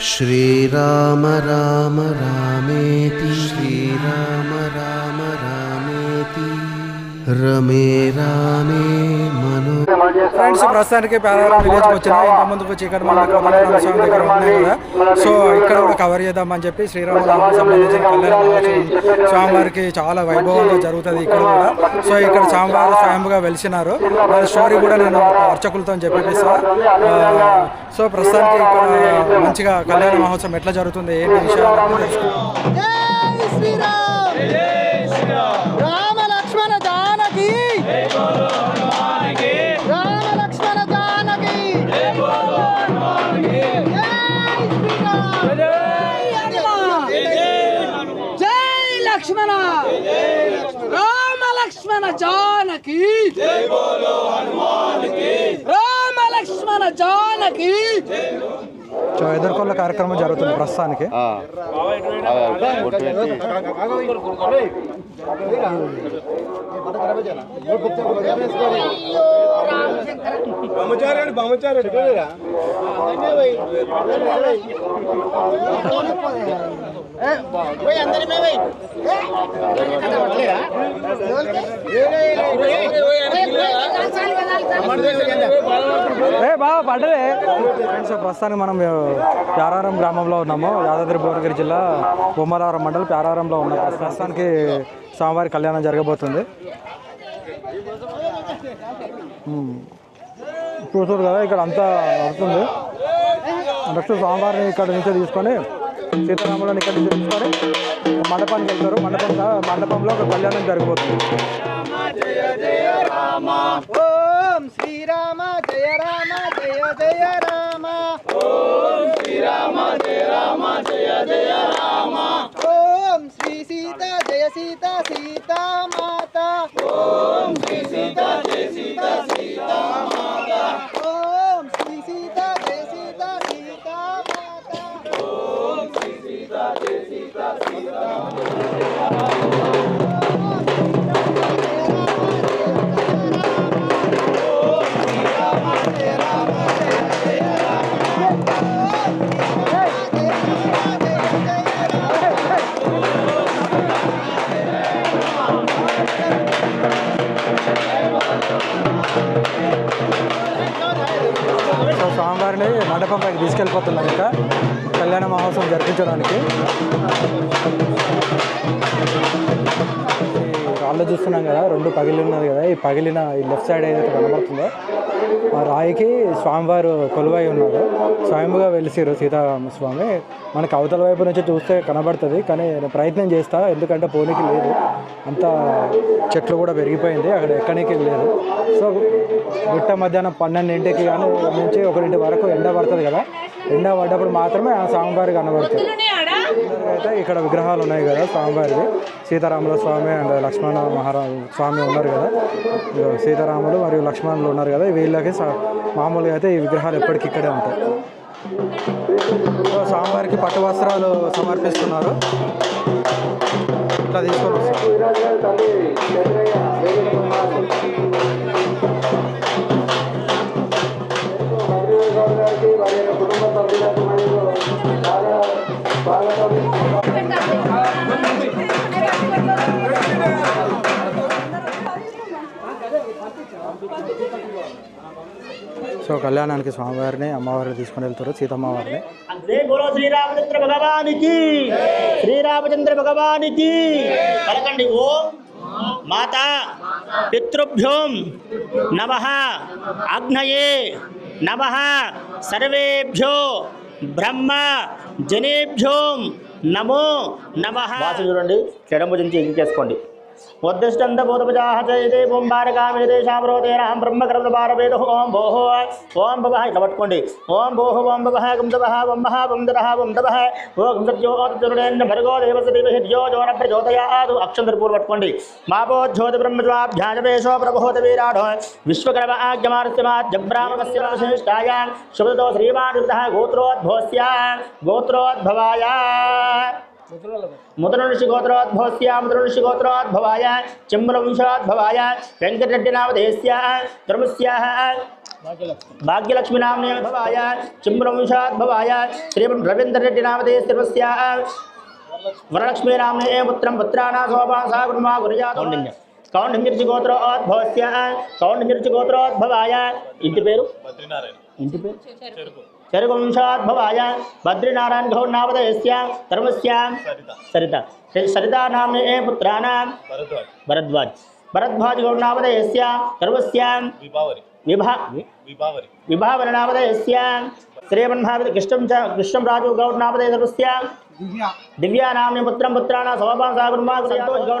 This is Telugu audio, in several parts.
श्रीराम राम रामेति। श्रीराम राम रामेति రమే ఫ్రెండ్స్ ప్రస్తుతానికి పేదవారం విలేజ్కి వచ్చినా ఇంతకుముందుకు ఇక్కడ మన స్వామి దగ్గర ఉన్నాయి కదా. సో ఇక్కడ కూడా కవర్ చేద్దామని చెప్పి శ్రీరామదాము సంబంధించిన కళ్యాణ స్వామివారికి చాలా వైభవంగా జరుగుతుంది ఇక్కడ కూడా. సో ఇక్కడ స్వామివారు స్వయంగా వెలిసినారు. వాళ్ళ స్టోరీ కూడా నేను అర్చకులతో చెప్పిస్తా సో ప్రస్తుతానికి ఇక్కడ మంచిగా కళ్యాణ మహోత్సవం ఎట్లా జరుగుతుంది? ఏంటి విషయాలు? లక్ష్మణ జానకి. రామ లక్ష్మణ జానకి. ఎదుర్కొన్న కార్యక్రమం జరుగుతుంది ప్రస్తుతానికి. ఏ బాబా పడ్డదే ఫ్రెండ్స్ ప్రస్తుతానికి మనం ప్యారారం గ్రామంలో ఉన్నాము. యాదాద్రి భువనగిరి జిల్లా బొమ్మలవరం మండలం ప్యారారంలో ఉన్నాం. ప్రస్తుతానికి స్వామివారి కళ్యాణం జరగబోతుంది. ఉమ్. చూసారు కదా ఇక్కడ అంతా నడుస్తుంది. నెక్స్ట్ స్వామివారిని ఇక్కడ నుంచి తీసుకొని సీతారాములను ఇక్కడ నుంచి తీసుకొని మండపానికి వెళ్తారు. మండపం మండపంలో ఒక కళ్యాణం జరగబోతుంది. ఓం శ్రీరామ జయ రామ జయ జయ రామ. ఓం శ్రీరామ జయ రామ జయ జయ రామ ఓం శ్రీ సీత జయ సీత సీతా మాత ఓం శ్రీ సీత జయ సీత సీతా పైకి ఇంకా. కళ్యాణ మహోత్సవం జరిపించడానికి. రాళ్ళు చూస్తున్నాం కదా రెండు పగిలి ఉన్నది కదా ఈ పగిలిన ఈ లెఫ్ట్ సైడ్ ఏదైతే కనబడుతుందో రాయికి స్వామివారు కొలువై ఉన్నారు. స్వయంగా వెలిసిరు సీతారామ స్వామి మనకు అవతల వైపు నుంచి చూస్తే కనబడుతుంది కానీ నేను ప్రయత్నం చేస్తా ఎందుకంటే పోనీకి లేదు. అంత చెట్లు కూడా పెరిగిపోయింది అక్కడ ఎక్కడికి లేదు. సో గుట్ట మధ్యాహ్నం పన్నెండింటికి కానీ నుంచి ఒకరింటి వరకు ఎండ పడుతుంది కదా. ఎండ పడ్డప్పుడు మాత్రమే ఆ స్వామివారు కనబడుతుంది అయితే ఇక్కడ విగ్రహాలు ఉన్నాయి కదా స్వామివారివి. సీతారాముల స్వామి అండ్ లక్ష్మణ మహారా స్వామి ఉన్నారు కదా. సీతారాములు మరియు లక్ష్మణులు ఉన్నారు కదా. వీళ్ళకి మామూలుగా అయితే ఈ విగ్రహాలు ఎప్పటికీ ఇక్కడే ఉంటాయి. స్వామివారికి పట్టు వస్త్రాలు సమర్పిస్తున్నారు. ఇట్లా తీసుకొని వస్తారు సో కళ్యాణానికి స్వామివారిని అమ్మవారిని తీసుకొని వెళ్తారు సీతమ్మవారిని. జై బోలో శ్రీరామచంద్ర భగవానికి. శ్రీరామచంద్ర భగవానికి. పలకండి ఓం మాత పితృభ్యోం నమ ఆగ్నయే నమ సర్వేభ్యో బ్రహ్మ జనేభ్యోం నమో నమ. చూడండి చెడముజించి చేసుకోండి. ఉద్దిష్టంత భూతపజాహ చైతే ఓం బారకామితే శామరోతేనాహం బ్రహ్మకర్మ భారవేద ఓం భోహో ఓం భవ ఇట్లా పట్టుకోండి ఓం భోహ ఓం భవ గం దవ ఓం మహా ఓం దరహ ఓం దవ ఓం సత్యోతురుడేన్న భర్గో దేవస దేవహి ధ్యో జోన ప్రచోదయాదు అక్షంతర పూర్వ పట్టుకోండి మాపో జ్యోతి బ్రహ్మజ్వాభ్యాజవేశో ప్రభోత వీరాఢ విశ్వకర్మ ఆజ్ఞమార్స్యమాద్య బ్రాహ్మణస్య వశిష్టాయ శుభదో శ్రీమాన్ గోత్రోద్భోస్య గోత్రోద్భవాయ ముద్రఋషి గోత్రోద్భవస్య ముద్రఋషి గోత్రోద్భవాయ చెంబుల వంశోద్భవాయ వెంకటరెడ్డి నామధేస్య ధర్మస్య భాగ్యలక్ష్మి నామ్నే భవాయ చిమ్రవంశాత్ భవాయ శ్రీ రవీంద్ర రెడ్డి నామదే స్థిరస్య వరలక్ష్మీ నామ్నే పుత్రం పుత్రానా శోభా సా గురుమా గురుజాత కౌండమిర్చి గోత్రోద్భవస్య కౌండమిర్చి గోత్రోద్భవాయ ఇంటి పేరు ఇంటి పేరు चरगुंशाद्भवाय बद्रीनारायण घोर नावदय धर्मस्या सरिता। सरिता। नाम ए भरद्वाज। भरद्वाज। घोर नावदयस्या धर्मस्याम विभा विभावर। नावदयस्याम राजु गौर नावदय धर्मस्याम दिव्या। नाम्नि पुत्रं पुत्राणां सभापां सागुर्मा गौर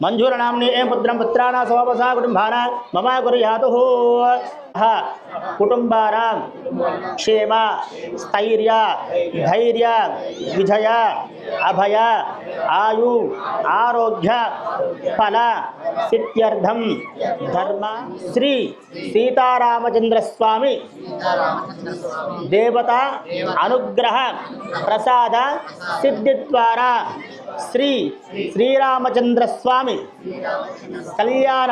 నామదేశ్య మంజుల మంజూర నామ్ని ఏం పుత్రం పుత్రాణ శోభసా కుటుంబాన మమ కుర్యాతు కుటుంబానాం క్షేమ స్థైర్య ధైర్య విజయ అభయ ఆయు ఆరోగ్య ఫల సిద్ధ్యర్థం ధర్మ శ్రీ సీతారామచంద్ర స్వామి దేవత అనుగ్రహ ప్రసాద సిద్ధి श्री श्रीरामचंद्र स्वामी कल्याण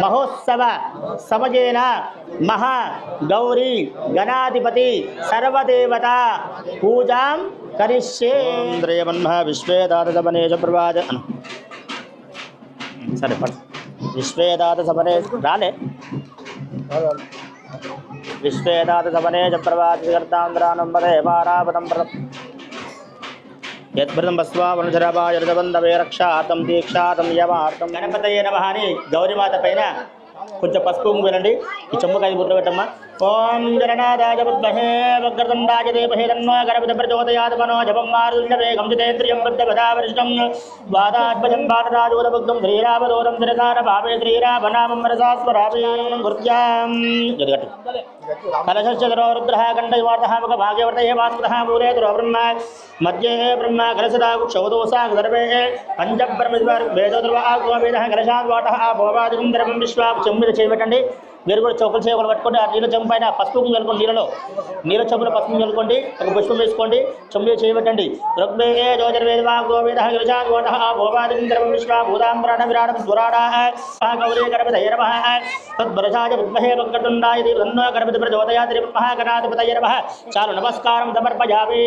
महोत्सव समजेन महा गौरी गणाधिपति सर्वदेवता। पूजा करिष्ये। इंद्रिय ब्रह्म विश्वेदातमनेश प्रवाद सरे पढ़ विश्वेदातमने डाले विश्वेदातमनेश प्रवाद कर्तांद्रानं वदे वारावतं ప్రదం యద్భృతం భస్వావనుధరవాయుర్దబంధవే రక్షార్థం దీక్షార్థం యవార్థం గణపతయ్య నమః అని గౌరీమాత పైన కొంచెం పసుపు వినండి ఈ చెమ్ముకు ఐదు బుట్టలు పెట్టమ్మా. ॐ जगन्नाथाय विद्महे वक्रतुण्डाय देवहे तन्नो गर्भप्रचोदयात्मनोजपं मारुल्यवेगं जितेन्द्रियं बुद्धपदावरिष्टं वादात्मजं भारराजोदभुग्धं श्रीरावदोदं शिरसारभावे श्रीरामनामं रसास्मरामयानं कृत्यां कलशस्य धरोरुद्रः कण्ठयुवातः मुखभाग्यवर्तये वास्तुतः मूले दुरोब्रह्म मध्ये ब्रह्म कलशदाक्षौदोसा सर्वे पञ्चब्रह्मवेदोद्रव आगोवेदः कलशाद्वाटः आभोवादिकं द्रवं మీరు కూడా చౌకలు చేయకుండా పట్టుకోండి. ఆ నీళ్ళ చెంపు పైన పసుపు కుంకుమ నీళ్ళలో. నీళ్ళ చెంపులో పసుపు చల్లుకోండి ఒక పుష్పం వేసుకోండి. చెంబు చేయబెట్టండి రుగ్మే జోజర్వేద గోవేద కలశాద్ వాటः భోవాదికం ద్రవం భూతాంబరాణ విరాడం స్వరాడా గౌరీ గణపతయ నమః. తద్వరసాయ విద్మహే వక్రతుండాయ దేవన్నో గణపతి చాలు నమస్కారం సమర్పయామి.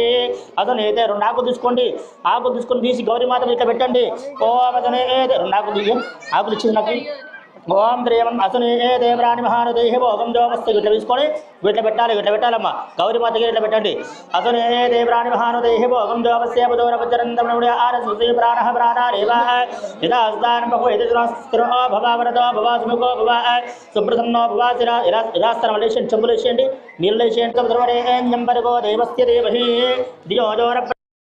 అతను అయితే రెండు తీసుకోండి. ఆకు తీసుకొని తీసి గౌరీమాత ఇట్లా పెట్టండి. ఓ అతనే రెండు ఆకులు ఇచ్చింది నాకు ఓం త్రేవం అసనే దేవరాణి మహానుదేహి భోగం జోమస్తు ఇట్లా తీసుకొని వీటిలో పెట్టాలి ఇట్లా పెట్టాలమ్మా. గౌరీమాతకి ఇట్లా పెట్టండి. అసనే దేవరాణి మహానుదేహి భోగం జోమస్య బుధోరపచరంతముడే ఆరస్వతి ప్రాణ ప్రాణారేవ యదా హస్తానం బహు యది భవావరతో భవ భవ సుముఖో భవ. సుప్రసన్నో భవ శిరా ఇరాస్తరం వేసేయండి చెంబులు వేసేయండి నీళ్ళు వేసేయండి సముద్రవరేణ్యం పరగో దేవస్య దేవహి. దియోజోర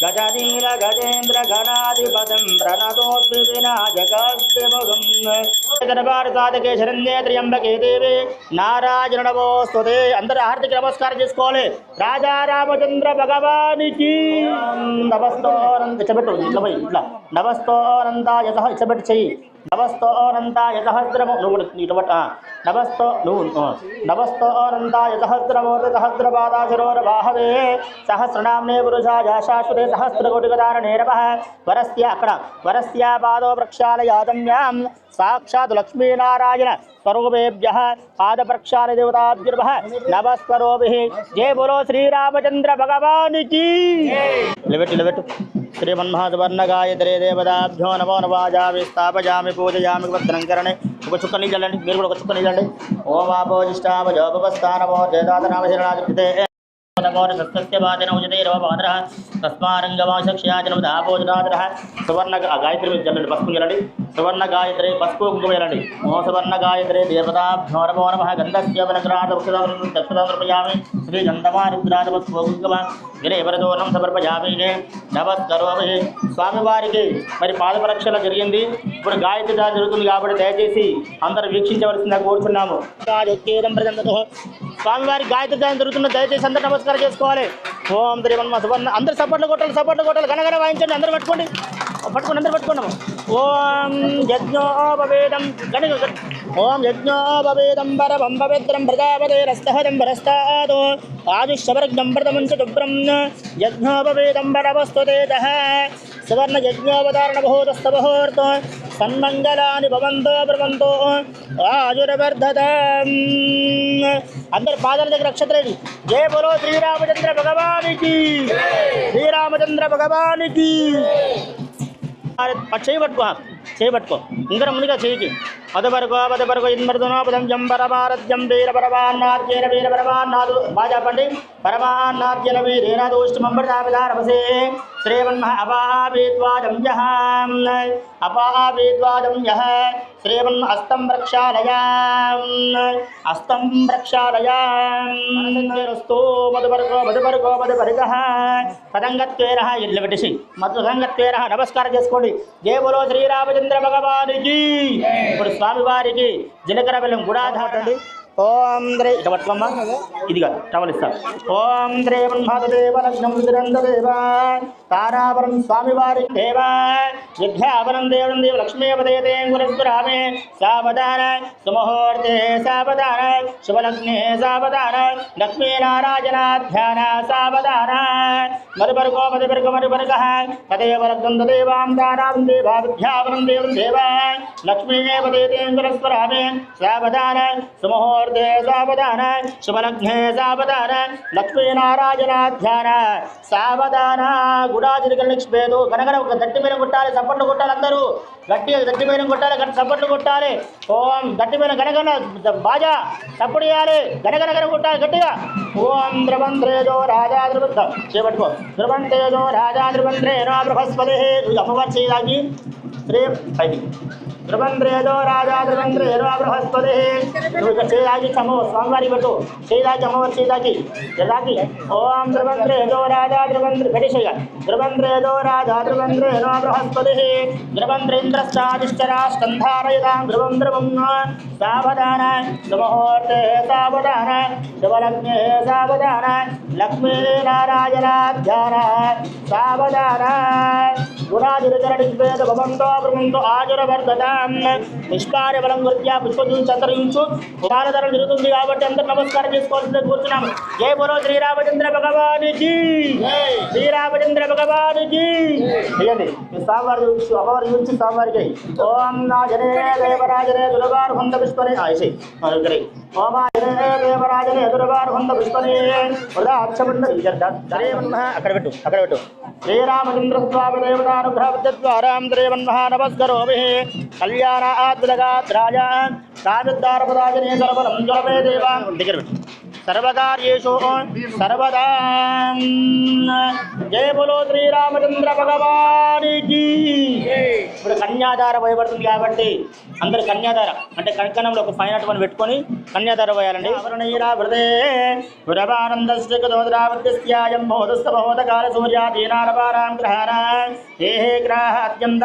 గజనీల గజేంద్ర ఘనాధిపదం ప్రణతోద్వినాయకస్తిముఖం దర్బార్ సాధకే శరణ్యే త్ర్యంబకే దేవి నారాయణ నమోస్తుతే అందరు హార్దిక నమస్కారం చేసుకోవాలి రాజా రామచంద్ర భగవానికి నమస్తోనంద ఇచ్చబెట్టు ఇట్లా పోయి ఇట్లా నమస్తోనందాయ సహ ఇచ్చబెట్టు చెయ్యి नवस्तो अनन्ताय नीटवट नुवृत्निटवटा नवस्तो नून् नवस्तो अनन्ताय सहस्रमोत सहस्रपादाशिरोरवाहवे सहस्रनाम्ने पुरुषाय शाश्वते सहस्रकोटिकदारणे नमः। वरस्य अकड वरस्य पादो प्रक्षालयातम्यां साक्षात् लक्ष्मीनारायण स्वरूपेभ्यः पादप्रक्षालदेवताभ्युर्वः नवस्वरूपिः जय बोलो श्रीरामचन्द्र भगवान् की। लिबटु लिबटु శ్రీరామచంద్ర భగవానికి నిలబెట్టు నిలబెట్టు శ్రీమన్మహాసువర్ణగాయ దరే దేవతాభ్యో నమో నవాజామి స్థాపయామి పూజయామి భద్రం కరణే ఒక చుక్క నీళ్ళు చల్లండి మీరు కూడా ఒక చుక్క నీళ్ళు చల్లండి ఓం ఆపోజిష్టామ జోపస్థానమో జయదాత నామ శరణాధిపతే తమోరసస్య వాదన ఉజతే రవ పాదరః తస్మారంగవాసక్ష్యాజనం దాపోజనాదరః సువర్ణ గాయత్రి మీద పసుపు చల్లండి సువర్ణ గాయత్రి పసుపు కుంకుమ చల్లండి ఓ సువర్ణ గాయత్రి దేవతాభ్యో నమో నమః గంధస్య శ్రీ గంధమారుద్రాద పసుపు కుంకుమ వినయవరదోనం సమర్పయామి నమస్కరోమి స్వామివారికి మరి పాదపరక్షణ జరిగింది. ఇప్పుడు గాయత్రి దాని జరుగుతుంది కాబట్టి దయచేసి అందరూ వీక్షించవలసిందిగా కోరుతున్నాము స్వామివారి గాయత్రి దాని జరుగుతున్న దయచేసి అందరూ నమస్కారం చేసుకోవాలి. ఓం త్రివన్మ సువర్ణ. అందరు సపోర్ట్లు కొట్టాలి సపోర్ట్లు కొట్టాలి. గనగన వాయించండి అందరూ పట్టుకోండి. పట్టుకోండి అందరూ పట్టుకున్నాము ఓం యజ్ఞోపవేదం గణి ఓం యజ్ఞోపవేదం పరమం పవిత్రం ప్రజాపతిరస్తహదం పరస్తాదో. ఆజుశవర్గం ప్రథమంచ దుబ్రం యజ్ఞోపవేదం పరమస్తుతేజః సువర్ణ యజ్ఞోపదారణ బహోదస్తబహోర్తో సన్మంగళాన్ని భవంతో బ్రవంతో ఆజురవర్ధత అందరు పాదాల దగ్గర నక్షత్రేది జయ బలో శ్రీరామచంద్ర భగవానికి. శ్రీరామచంద్ర భగవానికి. చేయబట్టుకో చేయబట్టుకో ఇంకా ముందుగా చేయికి. పదవరకో పదవరకో ఇన్మర్దనో పదం జం పరమారథ్యం వీర పరమాన్నాద్యన వీర పరమాన్నాదు బాజా పండి పరమాన్నాద్యన వీరేనాదోష్టమంబరదాపదారవసే శ్రీమన్మః అపావేద్వాదం యహ. అపావేద్వాదం యహ. శ్రీమన్ అస్తం ప్రక్షాళయాం అస్తం ప్రక్షాళయాస్తు మధుపర్గో మధుపర్గో మధుపర్గ. పదంగత్వేర ఇల్లు పెట్టేసి మధుసంగత్వేర నమస్కారం చేసుకోండి. దేవులో శ్రీరామచంద్ర భగవానికి ఇప్పుడు స్వామివారికి జీలకర్ర బెల్లం కూడా ఓం ద్రే ఇక పట్టుకోమ్మా. ఇదిగా టవల్ ఇస్తా. ఓం ద్రే బ్రహ్మదేవ లక్ష్మం రుద్రందేవ తారావరం స్వామివారి దేవ విద్యావరం దేవం దేవ లక్ష్మీపదేతే గురస్వరామే సావధాన సుమహూర్తే సావధాన శుభలగ్నే సావధాన లక్ష్మీనారాయణాధ్యాన సావధాన. మరుపరుగో మరుపరుగ మరుపరుగ తదేవ లగ్నం తదేవాం తారాం దేవా విద్యావరం దేవం దేవ లక్ష్మీపదేతే గురస్వరామే సావధాన సుమహూర్త సావధాన శుభలగ్నే సావధాన లక్ష్మీనారాయణాధ్యాన సావధాన గుడాజిరికల లక్ష్మేదు కనగన ఒక గట్టి మీద కొట్టాలి చప్పట్లు కొట్టాలి అందరూ. గట్టి గట్టి మీద కొట్టాలి గట్టి చప్పట్లు కొట్టాలి. ఓం గట్టి మీద గనగన బాజా చప్పుడు చేయాలి గనగనగన కొట్టాలి గట్టిగా. ఓం ద్రవంధ్రేజో రాజా ద్రవంత చేపట్టుకో. ద్రవంతేజో రాజా ద్రవంధ్రే నో బృహస్పతి అమ్మవారి చేయాలి శ్రీ పైకి. ధ్రువంద్రేదో రాజా ధ్రువంద్రేదో బృహస్పతి నువ్వు చేయాలి చమో స్వామివారి పెట్టు చేయాలి అమ్మవారి చేయాలి చేయాలి ఓం ధ్రువంద్రేదో రాజా ధ్రువంద్ర గడిషయ ధ్రువంద్రేదో రాజా ధ్రువంద్రేదో బృహస్పతి ధ్రువంద్రేంద్రశ్చాదిశ్చరా స్కంధారయతాం ధ్రువం ధ్రువం సావధాన సుముహూర్తే సావధాన శుభలగ్నే సావధాన లక్ష్మీ నారాయణాధ్యాన భవంతో ఆజురవర్ధతాం నిష్కార్య బలం జరుగుతుంది కాబట్టి అందరూ నమస్కారం చేసుకోవాల్సిందే కూర్చున్నాం. జయ బలో శ్రీరామచంద్ర భగవానికి శ్రీరామచంద్ర భగవానికి చేయండి స్వామివారి చూసి అమ్మవారి చూసి స్వామివారికి ఓం నాజనే దేవరాజనే దుర్గారు హొంద పుష్పని. ఆయుషి ఓమాజనే దేవరాజనే దుర్గారు హొంద పుష్పని. వృధా అక్షమండ అక్కడ పెట్టు అక్కడ పెట్టు. శ్రీరామచంద్ర స్వామి దేవతానుగ్రహద్వారాం శ్రీమన్మహ నమస్కరోమి కళ్యాణ ఆద్రగాద్రాజ రాజద్వారపదాజనే సర్వలం జ్వలమే దేవా. దగ్గర సర్వకార్యేషు సర్వదా. జయ బలో శ్రీరామచంద్ర భగవానికి ఇప్పుడు కన్యాదార భయపడుతుంది కాబట్టి అందరు కన్యాదార అంటే కంకణంలో ఒక ఫైన్ అటువంటి పెట్టుకొని కన్యాదార పోయాలండి. అవరణీరా హృదే పురవానందస్యాయం మహోదస్థ మహోదకాల సూర్యాదీనారపారాం గ్రహాణ. ఏ హే గ్రహ అత్యంత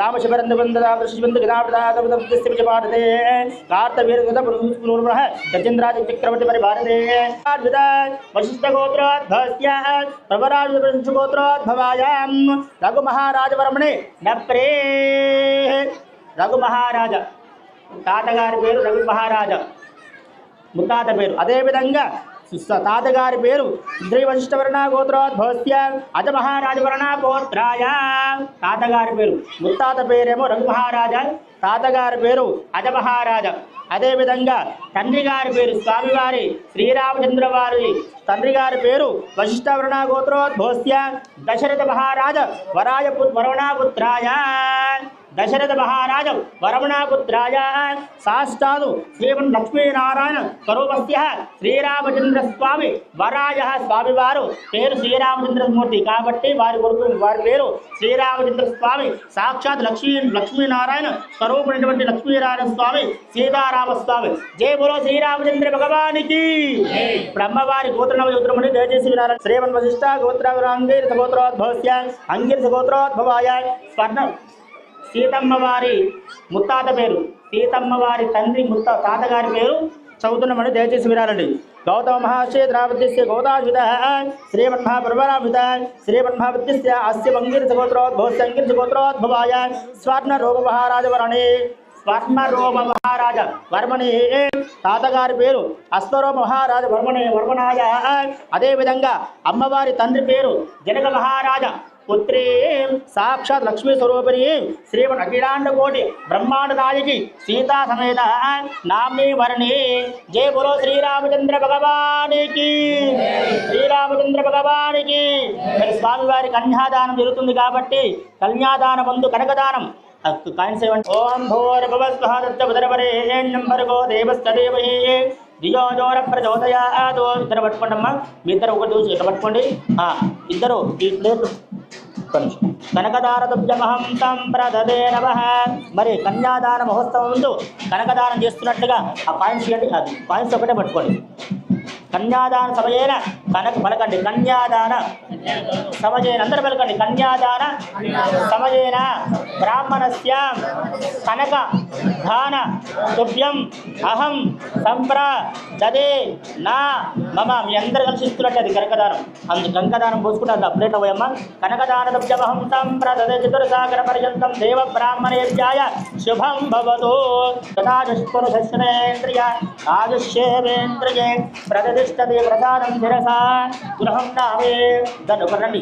సుప్రతీకాఖ్య ప్రతిష్టతే అతర వితర సుతర సనాతన మహాతర సమాతర సప్త లోకానుపరదలే భూర్వుల్లే సమత్య సప్త లోకాన ఆదో భాగ్య మహానారాయ వరదాది హిరణ్య సంగత రామన స్కంద పుష్కరుజ్యాః దృశ్యముఖ్యాయ దేవతే శ్రీతంత్రరాబ్దిస్యామోద్యతే రామశివరంద వందదా దృశ్యవంత గదావృదాదవృదస్య విజ పాఠతే కార్తవీరగత పురుష గజేంద్రాజ చక్రవర్తి పరిభారతే అద్భుత వశిష్ఠ గోత్రోద్భవస్య ప్రవరాజ గోత్రోద్భవాయాం రఘు మహారాజవర్మణి నప్రే రఘు మహారాజ తాతగారి పేరు రఘు మహారాజా ముత్తాత పేరు అదేవిధంగా స- తాతగారి పేరు శ్రీ వశిష్ఠవర్ణ గోత్రోద్భవస్య అజ మహారాజ వర్ణ గోత్రాయ. తాతగారి పేరు ముత్తాత పేరేమో రఘు మహారాజా. తాతగారి పేరు అజ మహారాజ. అదేవిధంగా తండ్రి గారి పేరు స్వామివారి శ్రీరామచంద్ర వారి. తండ్రి గారి పేరు వశిష్ఠవర్ణ గోత్రోద్భోస్య దశరథ మహారాజ వరాయ వరుణాపుత్రాయ. దశరథ మహారాజ వరమణాపుత్రాయ సాష్టాదు శ్రీమన్ లక్ష్మీనారాయణ స్వరూపస్య శ్రీరామచంద్ర స్వామి వరాయ స్వామివారు. పేరు శ్రీరామచంద్రమూర్తి కాబట్టి వారి కొడుకు వారి పేరు శ్రీరామచంద్ర స్వామి సాక్షాత్ లక్ష్మీ లక్ష్మీనారాయణ స్వరూపుడైనటువంటి లక్ష్మీనారాయణ స్వామి సీతారామ స్వామి జయ బోలో శ్రీరామచంద్ర భగవానికి. అమ్మవారి గోత్రనవ యుద్రమని దయచేసి వినాలి శ్రీమన్ వశిష్ట గోత్రాంగీరథ గోత్రోద్భవస్య అంగిరథ గోత్రోద్భవాయ స్వర్ణ సీతమ్మ వారి ముత్తాత పేరు. సీతమ్మ వారి తండ్రి ముత్త తాతగారి పేరు చదువుతున్నామని దయచేసి వినాలండి. గౌతమ మహాశయ ద్రావద్యస్య గౌతాశ్విత శ్రీమన్మహాపర్వరామిత శ్రీమన్మహావిద్యస్య అస్య మంగిరస గోత్రోద్భవస్య అంగిరస గోత్రోద్భవాయ స్వర్ణ రూప స్వర్ణరోమ మహారాజ వర్మణి. తాతగారి పేరు అశ్వరోమ మహారాజ వర్మణి. వర్మణాయ. అదేవిధంగా అమ్మవారి తండ్రి పేరు జనక మహారాజ పుత్రి సాక్షాత్ లక్ష్మీ స్వరూపిణి శ్రీమన్ అఖిలాండ కోటి బ్రహ్మాండ నాయకి సీతా సమేత నామ్ని వరణి జయ బులో శ్రీరామచంద్ర భగవానికి శ్రీరామచంద్ర భగవానికి మరి స్వామివారి కన్యాదానం జరుగుతుంది కాబట్టి కన్యాదానం ముందు కనకదానం కాయిన్స్ ఇవ్వండి ఓం భూర్భవస్వహాదత్తపదరపరేణ్యం భర్గో దేవస్తదేవహి దియో జోర ప్రచోదయాదో ఇద్దరు పట్టుకోండి అమ్మా మీ ఇద్దరు ఒకటి చూసి ఇట్లా పట్టుకోండి ఇద్దరు ఈ ప్లేట్లు కనకదారదుభ్యమహం తం ప్రదదే నమ. మరి కన్యాదాన మహోత్సవం ముందు కనకదానం చేస్తున్నట్టుగా ఆ పాయింట్స్ అది పాయింట్స్ ఒకటే పట్టుకోండి. కన్యాదాన సమయేన కనకు పలకండి. కన్యాదాన సమయేన అందరూ పలకండి. కన్యాదాన సమయేన బ్రాహ్మణస్య కనక దాన తుభ్యం అహం సంప్ర దదే నా మమ. మీ అందరు కలిసి ఇస్తున్నట్టు అది కనకదానం. అందు కనకదానం పోసుకుంటే అది అప్డేట్ అవ్వయమ్మా. కనకదాన తుభ్యమహం సంప్ర దదే చతుర్సాగర పర్యంతం దేవ బ్రాహ్మణేభ్యాయ శుభం భవతు. తదాశస్పరుషేంద్రియ ఆదుష్యేంద్రియే ప్రతిష్టది ప్రసాదం శిరసా గృహం నామే దాన్ని ఒకటి రండి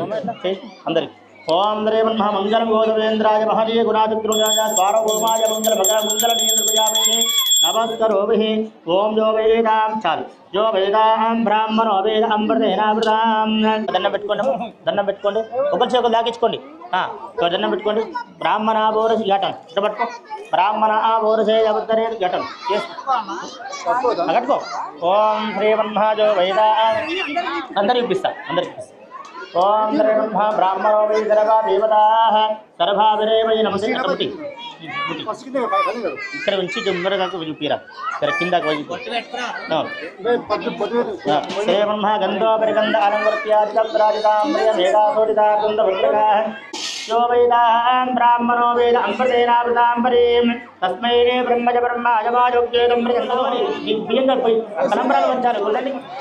అందరికి ఓం శ్రీమన్మహ మంగళం గోధవేంద్రాయ మహనీయ గుణాదిత్రుజాయ స్వారభౌమాయ మంగళ మంగళ నియంత్రయామి నమస్కరోభి. ఓం యో వేదాం. చాలు. యో వేదాం. బ్రాహ్మణో వేద అమృతేనామృతాం. దండం పెట్టుకోండి దండం పెట్టుకోండి. ఒకరి చేతులు దాకించుకోండి దండం పెట్టుకోండి. బ్రాహ్మణ బోరసి ఘటం. ఇక్కడ పట్టుకో. బ్రాహ్మణ బోరసే అవతరే ఘటం. కట్టుకో. ఓం శ్రీమన్మహాజో వేదా అందరికి ఇప్పిస్తా. అందరికి ఇప్పిస్తా. ఓం బ్రహ్మ బ్రాహ్మణో వై సర్వా దేవతా సర్వాభిరేవై నమస్తే కమిటి ఇక్కడ ఉంచి ముందర దాకా చూపిరా ఇక్కడ కింద శ్రీ బ్రహ్మ గంధోపరిగంధ అనంవర్త్యాదిరాజితాంబ్రియ మేఘాసోడితా కుంద భద్రగా यो वेदान् ब्राह्मणो वेद अम्बसेनावृताम्बरीं तस्मै ने ब्रह्मज ब्रह्माजमायोग्येदं परम्पराలు వచ్చారు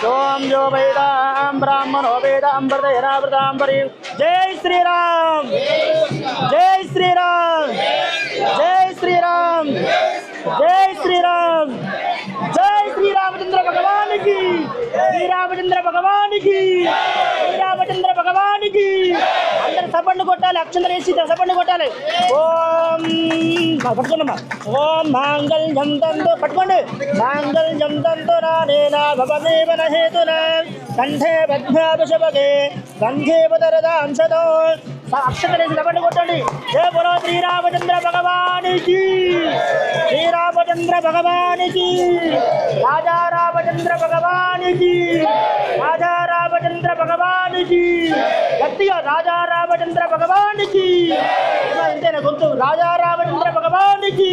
ఓం యో వేదాం బ్రాహ్మణో వేద అమృతేనావృతాంబరీం జై శ్రీరామ్ జై శ్రీరామ్ జై శ్రీరామ్ జై శ్రీరామ్ జై రామచంద్ర భగవానికి! శ్రీరామచంద్ర భగవానికి! శ్రీరామచంద్ర భగవానికి! అందరు సపండు కొట్టాలి అక్షంతలు వేసి సపండు కొట్టాలి. ఓం పట్టుకోండమ్మా. ఓం మాంగల్ జంతంతో పట్టుకోండి. మాంగల్ జంతంతో నానేనా భవదేవన హేతున కంఠే పద్మాభిషభగే గంధే పదరదాంశతో. అక్షంతలు వేసి కొట్టండి ఏ బులో శ్రీరామచంద్ర భగవానికి శ్రీరామచంద్ర భగవానికి రాజా రామచంద్ర భగవానికి రాజా రామచంద్ర భగవానికి గట్టిగా రాజా రామచంద్ర భగవానికి ఇంతేనా గొంతు? రాజా రామచంద్ర భగవానికి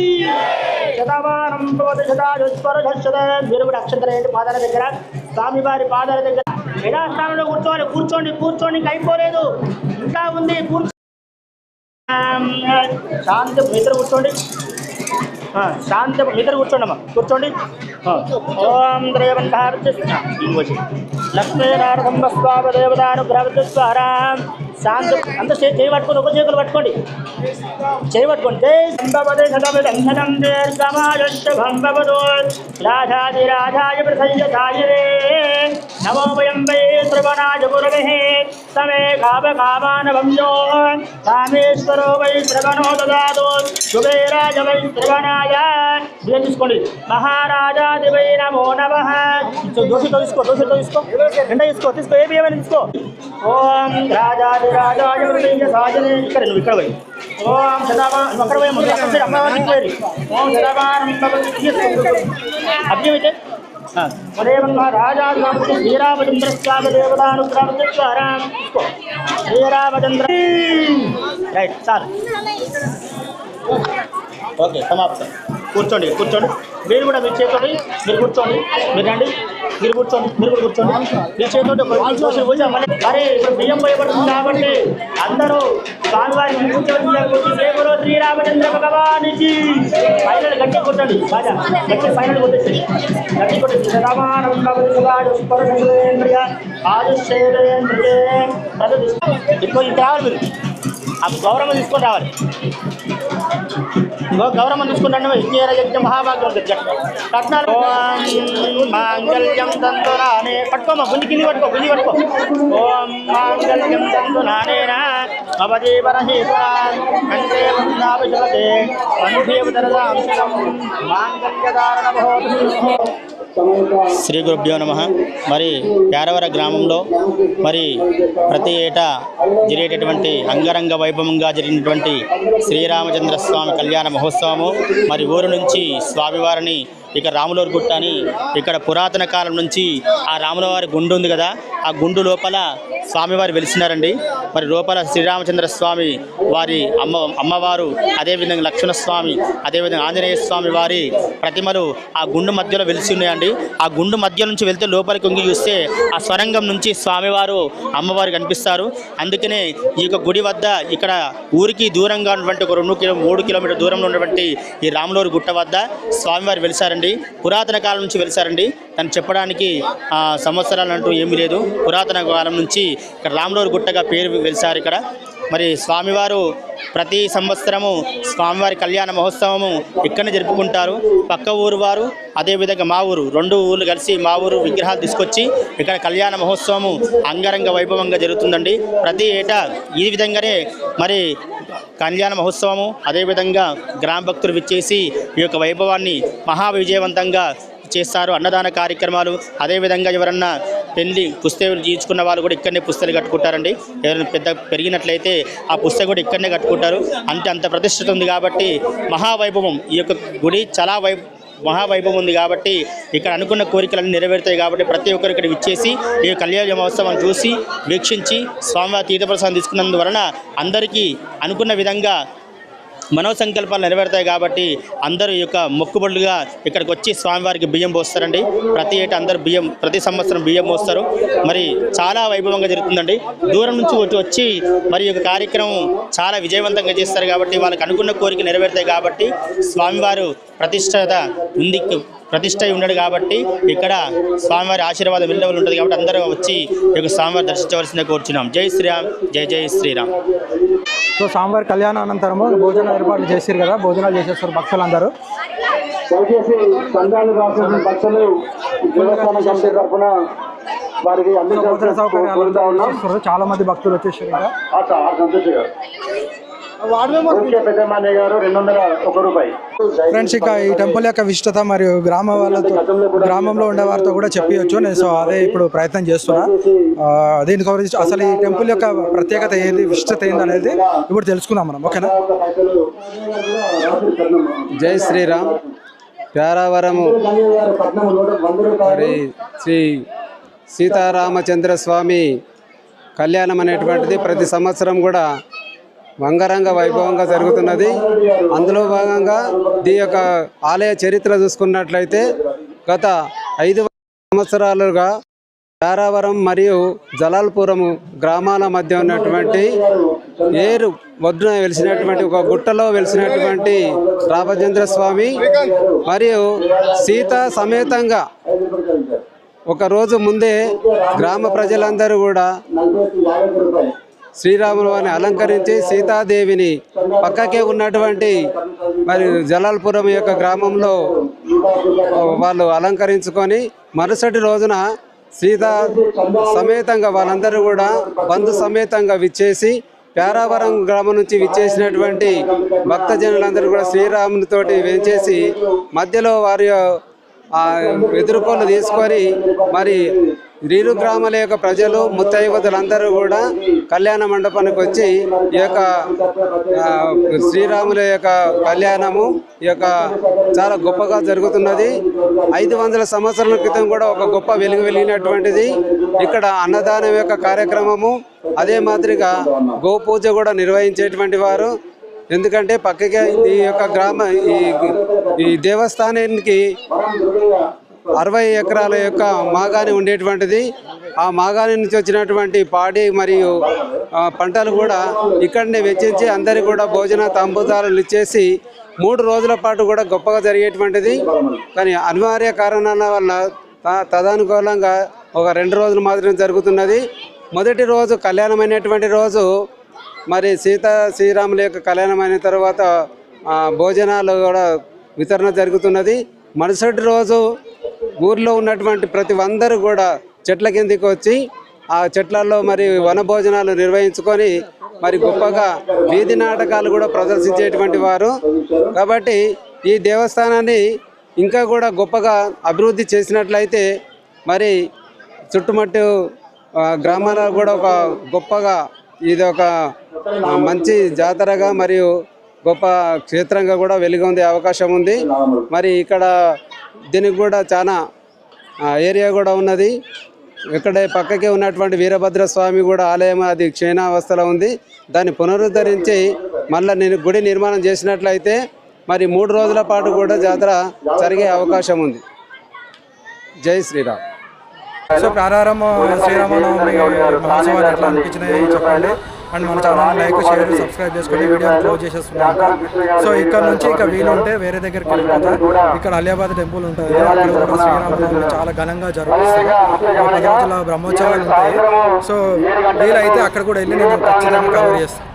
శతమానం భవతి శతాయుస్వర శత మీరు కూడా అక్షంతరం పాదాల దగ్గర స్వామివారి పాదాల దగ్గర. యథాస్థానంలో కూర్చోవాలి. కూర్చోండి కూర్చోండి ఇంకా అయిపోలేదు. ఇంకా ఉంది కూర్చో శాంతి ఇద్దరు కూర్చోండి. శాంతి ఇద్దరు కూర్చోండి అమ్మా. కూర్చోండి. ఓం రేవన్ లక్ష్మీనారదంబ స్వామ దేవతానుగ్రహస్వారాం శాంత అంత చేయి పట్టుకోండి ఒక చేతులు పట్టుకోండి. చేయి పట్టుకోండి. జై సంభవదే సదవే రాధాది రాధాయ ప్రసయ్యతాయ నమో వయం వై శ్రవణాయ గురవే సమే కామ కామాన కామేశ్వరో వై శ్రవణో దదాదో కుబేరాజ వై శ్రవణాయ బియ్యం తీసుకోండి. మహారాజాది వై నమో నమ. దోషితో తీసుకో దోషితో తీసుకో. ఎండ తీసుకో తీసుకో ఏ తీసుకో. ఓం రాజాది ఇక్కడ పోయి ఓం సదాభా అక్కడ పోయి ముందు అక్కడ సైడ్ పోయి ఓం సదాభానం అభ్యమైతే శ్రీరామచంద్ర రైట్ ఓకే సమాప్తం. కూర్చోండి కూర్చోండి. మీరు కూడా మీరు చేతోటి మీరు కూర్చోండి. మీరు రండి. మీరు కూర్చోండి మీరు కూడా కూర్చోండి. మీరు చేతోటి ఒక మరి ఇప్పుడు బియ్యం పోయబడుతుంది కాబట్టి అందరూ స్వామివారి శ్రీరామచంద్ర భగవానికి ఫైనల్ గట్టి కొట్టండి. రాజా గట్టి ఫైనల్ కొట్టేసి గట్టి కొట్టేసి సదామానం స్పర్శేంద్రియ ఇప్పుడు ఇది రావాలి మీరు. ఆ గౌరవం తీసుకొని రావాలి. గౌరవం విజ్ఞేర యజ్ఞ మహాభాగ్యం ఓం మాంగళ్యం తంతు నానే పట్టుకోమా గుంజి కింది పట్టుకో గుంజి పట్టుకో. ఓం మాంగళ్యం తంతు నానేన మాంగళ్యధారణ భవతు శ్రీ గురుభ్యో నమ. మరి పేరవర గ్రామంలో మరి ప్రతి ఏటా జరిగేటటువంటి అంగరంగ వైభవంగా జరిగినటువంటి శ్రీరామచంద్ర స్వామి కళ్యాణ మహోత్సవము. మరి ఊరు నుంచి స్వామివారిని ఇక రాములూరు గుట్ట అని ఇక్కడ పురాతన కాలం నుంచి ఆ రాములవారి గుండు ఉంది కదా ఆ గుండు లోపల స్వామివారు వెలిసినారండి. మరి లోపల శ్రీరామచంద్ర స్వామి వారి అమ్మ అమ్మవారు అదేవిధంగా లక్ష్మణ స్వామి అదేవిధంగా ఆంజనేయ స్వామి వారి ప్రతిమలు ఆ గుండు మధ్యలో వెలిసి ఉన్నాయండి. ఆ గుండు మధ్య నుంచి వెళ్తే లోపలికి ఉంగి చూస్తే ఆ స్వరంగం నుంచి స్వామివారు అమ్మవారు కనిపిస్తారు. అందుకనే ఈ యొక్క గుడి వద్ద ఇక్కడ ఊరికి దూరంగా ఉన్నటువంటి ఒక రెండు కిలో మూడు కిలోమీటర్ దూరంలో ఉన్నటువంటి ఈ రాములూరు గుట్ట వద్ద స్వామివారు వెలిసారండి. పురాతన కాలం నుంచి వెలిసారండి. దాన్ని చెప్పడానికి ఆ, సంవత్సరాలు అంటూ ఏమీ లేదు. పురాతన కాలం నుంచి ఇక్కడ రాములూరు గుట్టగా పేరు వెలిసారు ఇక్కడ. మరి స్వామివారు ప్రతి సంవత్సరము స్వామివారి కళ్యాణ మహోత్సవము ఇక్కడనే జరుపుకుంటారు. పక్క ఊరు వారు అదేవిధంగా మా ఊరు రెండు ఊర్లు కలిసి మా ఊరు విగ్రహాలు తీసుకొచ్చి ఇక్కడ కళ్యాణ మహోత్సవము అంగరంగ వైభవంగా జరుగుతుందండి. ప్రతి ఏటా ఈ విధంగానే మరి కళ్యాణ మహోత్సవము అదేవిధంగా గ్రామ భక్తులు విచ్చేసి ఈ యొక్క వైభవాన్ని మహా విజయవంతంగా చేస్తారు అన్నదాన కార్యక్రమాలు. అదేవిధంగా ఎవరన్నా పెళ్ళి పుస్తకాలు గీచుకున్న వాళ్ళు కూడా ఇక్కడనే పుస్తకాలు కట్టుకుంటారండి. ఎవరైనా పెద్ద పెరిగినట్లయితే ఆ పుస్తకం కూడా ఇక్కడనే కట్టుకుంటారు. అంటే అంత ప్రతిష్ఠిత ఉంది కాబట్టి మహావైభవం ఈ యొక్క గుడి చాలా వై మహావైభవం ఉంది కాబట్టి ఇక్కడ అనుకున్న కోరికలన్నీ నెరవేరుతాయి కాబట్టి ప్రతి ఒక్కరు ఇక్కడ విచ్చేసి ఈ కళ్యాణ మహోత్సవం చూసి వీక్షించి స్వామివారి తీర్థప్రసాదం తీసుకున్నందువలన అందరికీ అనుకున్న విధంగా మనోసంకల్పాలు నెరవేరుతాయి కాబట్టి అందరూ ఈ యొక్క మొక్కుబడులుగా ఇక్కడికి వచ్చి స్వామివారికి బియ్యం పోస్తారండి. ప్రతి ఏటా అందరూ బియ్యం ప్రతి సంవత్సరం బియ్యం పోస్తారు. మరి చాలా వైభవంగా జరుగుతుందండి. దూరం నుంచి వచ్చి వచ్చి మరి యొక్క కార్యక్రమం చాలా విజయవంతంగా చేస్తారు కాబట్టి వాళ్ళకి అనుకున్న కోరిక నెరవేరుతాయి కాబట్టి స్వామివారు ప్రతిష్టత ఉంది ప్రతిష్ట ఉన్నాడు కాబట్టి ఇక్కడ స్వామివారి ఆశీర్వాదం వెళ్ళవలు ఉంటుంది కాబట్టి అందరూ వచ్చి యొక్క స్వామివారి దర్శించవలసిందే కోరుచున్నాం. జై శ్రీరామ్ జై జై శ్రీరామ్. సో స్వామివారి కళ్యాణ అనంతరము భోజన ఏర్పాట్లు చేశారు కదా భోజనాలు చేసేస్తారు భక్తులందరూ. దయచేసి సంఘాలు రాసిన భక్తులు దేవస్థానం కమిటీ తరఫున వారికి అందించాల్సిన కోరుతా ఉన్నాం. చాలా మంది భక్తులు వచ్చేసారు కదా. సంతోష్ గారు. ఫ్రెండ్స్ ఇక ఈ టెంపుల్ యొక్క విశిష్టత మరియు గ్రామ వాళ్ళతో గ్రామంలో ఉండే వారితో కూడా చెప్పవచ్చు నేను సో అదే ఇప్పుడు ప్రయత్నం చేస్తున్నా. ఆ, దీని గురించి అసలు ఈ టెంపుల్ యొక్క ప్రత్యేకత ఏది విశిష్టత ఏంది అనేది ఇప్పుడు తెలుసుకుందాం మనం ఓకేనా? జై శ్రీరామ్. ప్యారావరము. మరి శ్రీ సీతారామచంద్ర స్వామి కళ్యాణం అనేటువంటిది ప్రతి సంవత్సరం కూడా వంగరంగ వైభవంగా జరుగుతున్నది. అందులో భాగంగా దీ యొక్క ఆలయ చరిత్ర చూసుకున్నట్లయితే గత ఐదు సంవత్సరాలుగా తారావరం మరియు జలాల్పురము గ్రామాల మధ్య ఉన్నటువంటి ఏరు ఒడ్డున వెలిసినటువంటి ఒక గుట్టలో వెలిసినటువంటి రామచంద్ర స్వామి మరియు సీత సమేతంగా ఒక రోజు ముందే గ్రామ ప్రజలందరూ కూడా శ్రీరాములు వారిని అలంకరించి సీతాదేవిని పక్కకే ఉన్నటువంటి మరి జలాల్పురం యొక్క గ్రామంలో వాళ్ళు అలంకరించుకొని మరుసటి రోజున సీత సమేతంగా వాళ్ళందరూ కూడా బంధు సమేతంగా విచ్చేసి పేరావరం గ్రామం నుంచి విచ్చేసినటువంటి భక్తజనులందరూ కూడా శ్రీరామునితోటి వేంచేసి మధ్యలో వారి ఎదుర్కోలు తీసుకొని మరి రీరు గ్రామాల యొక్క ప్రజలు ముత్తైవతులందరూ కూడా కళ్యాణ మండపానికి వచ్చి ఈ యొక్క శ్రీరాముల యొక్క కళ్యాణము ఈ యొక్క చాలా గొప్పగా జరుగుతున్నది. ఐదు వందల సంవత్సరాల క్రితం కూడా ఒక గొప్ప వెలుగు వెలిగినటువంటిది. ఇక్కడ అన్నదానం యొక్క కార్యక్రమము అదే మాదిరిగా గోపూజ కూడా నిర్వహించేటువంటి వారు. ఎందుకంటే పక్కకే ఈ యొక్క గ్రామ ఈ ఈ దేవస్థానానికి అరవై ఎకరాల యొక్క మాగాని ఉండేటువంటిది. ఆ మాగాని నుంచి వచ్చినటువంటి పాడి మరియు పంటలు కూడా ఇక్కడనే వెచ్చించి అందరికీ కూడా భోజన తంబుదారులు ఇచ్చేసి మూడు రోజుల పాటు కూడా గొప్పగా జరిగేటువంటిది. కానీ అనివార్య కారణాల వల్ల తదనుకూలంగా ఒక రెండు రోజులు మాత్రమే జరుగుతున్నది. మొదటి రోజు కళ్యాణమైనటువంటి రోజు. మరి సీత శ్రీరాముల యొక్క కళ్యాణం అయిన తర్వాత భోజనాలు కూడా వితరణ జరుగుతున్నది. మరుసటి రోజు ఊర్లో ఉన్నటువంటి ప్రతి అందరూ కూడా చెట్ల కిందికి వచ్చి ఆ చెట్లలో మరి వన భోజనాలు నిర్వహించుకొని మరి గొప్పగా వీధి నాటకాలు కూడా ప్రదర్శించేటువంటి వారు. కాబట్టి ఈ దేవస్థానాన్ని ఇంకా కూడా గొప్పగా అభివృద్ధి చేసినట్లయితే మరి చుట్టుమట్టు గ్రామాలకు గ్రామాలలో కూడా ఒక గొప్పగా ఇది ఒక మంచి జాతరగా మరియు గొప్ప క్షేత్రంగా కూడా వెలుగొందే అవకాశం ఉంది. మరి ఇక్కడ దీనికి కూడా చాలా ఏరియా కూడా ఉన్నది. ఇక్కడే పక్కకే ఉన్నటువంటి వీరభద్ర స్వామి కూడా ఆలయం అది క్షీణావస్థలో ఉంది. దాన్ని పునరుద్ధరించి మళ్ళీ నేను గుడి నిర్మాణం చేసినట్లయితే మరి మూడు రోజుల పాటు కూడా జాతర జరిగే అవకాశం ఉంది. జై శ్రీరామ్. సో ప్రారంభం శ్రీరామనవమి మహోత్సవాలు ఎట్లా అనిపించినాయి? చెప్పండి. అండ్ మన ఛానల్ లైక్ షేర్ సబ్స్క్రైబ్ చేసుకొని వీడియో క్లోజ్ చేసేస్తున్నాం సో ఇక్కడ నుంచి ఇక వీలు ఉంటే వేరే దగ్గరికి వెళ్ళిపోతా. ఇక్కడ అలియాబాద్ టెంపుల్ ఉంటుంది. అక్కడ కూడా శ్రీరామనవమి చాలా ఘనంగా జరుగుతుంది. ఒక పది రోజుల బ్రహ్మోత్సవాలు ఉంటాయి. సో వీలైతే అక్కడ కూడా వెళ్ళి నేను ఖచ్చితంగా కవర్ చేస్తాను.